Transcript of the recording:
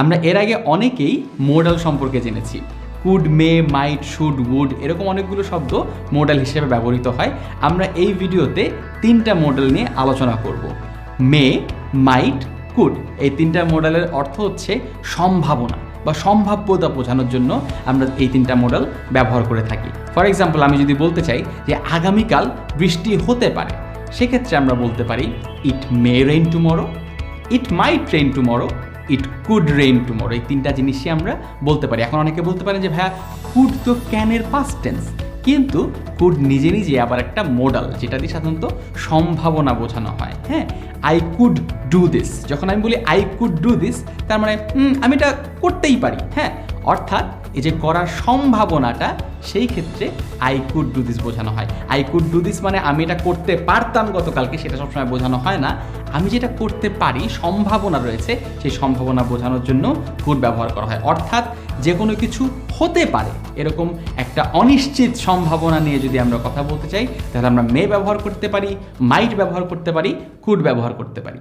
আমরা এর আগে অনেকেই মোডাল সম্পর্কে জেনেছি। Could may might should would এরকম অনেকগুলো শব্দ মোডাল হিসেবে ব্যবহৃত হয়। আমরা এই ভিডিওতে তিনটা মডেল নিয়ে আলোচনা করব। মে মাইট কুড এই তিনটা মডেলের অর্থ হচ্ছে সম্ভাবনা বা সম্ভাব্যতা বোঝানোর জন্য আমরা এই তিনটা মডেল ব্যবহার করে থাকি। ফর এক্সাম্পল আমি যদি বলতে চাই যে আগামীকাল বৃষ্টি হতে পারে, সেক্ষেত্রে আমরা বলতে পারি it may rain tomorrow it might rain tomorrow it could rain tomorrow এই তিনটা জিনিসই আমরা বলতে পারি। এখন অনেকে বলতে পারেন যে ভাইয়া কুড তো ক্যানের পাস্ট টেন্স কিন্তু কুড নিজে নিজে আবার একটা মোডাল যেটা দিয়ে সাধারণত সম্ভাবনা বোঝানো হয়। হ্যাঁ আই কুড ডু দিস যখন আমি বলি আই কুড ডু দিস তার মানে "হুম, আমি এটা করতেই পারি। হ্যাঁ অর্থাৎ এই যে করার সম্ভাবনাটা, সেই ক্ষেত্রে আই কুড ডু দিস বোঝানো হয়। আই কুড ডু দিস মানে আমি এটা করতে পারতাম গতকালকে, সেটা সবসময় বোঝানো হয় না। আমি যেটা করতে পারি, সম্ভাবনা রয়েছে, সেই সম্ভাবনা বোঝানোর জন্য কুড ব্যবহার করা হয়। অর্থাৎ যে কোনো কিছু হতে পারে, এরকম একটা অনিশ্চিত সম্ভাবনা নিয়ে যদি আমরা কথা বলতে চাই, তাহলে আমরা মে ব্যবহার করতে পারি মাইট ব্যবহার করতে পারি কুড ব্যবহার করতে পারি।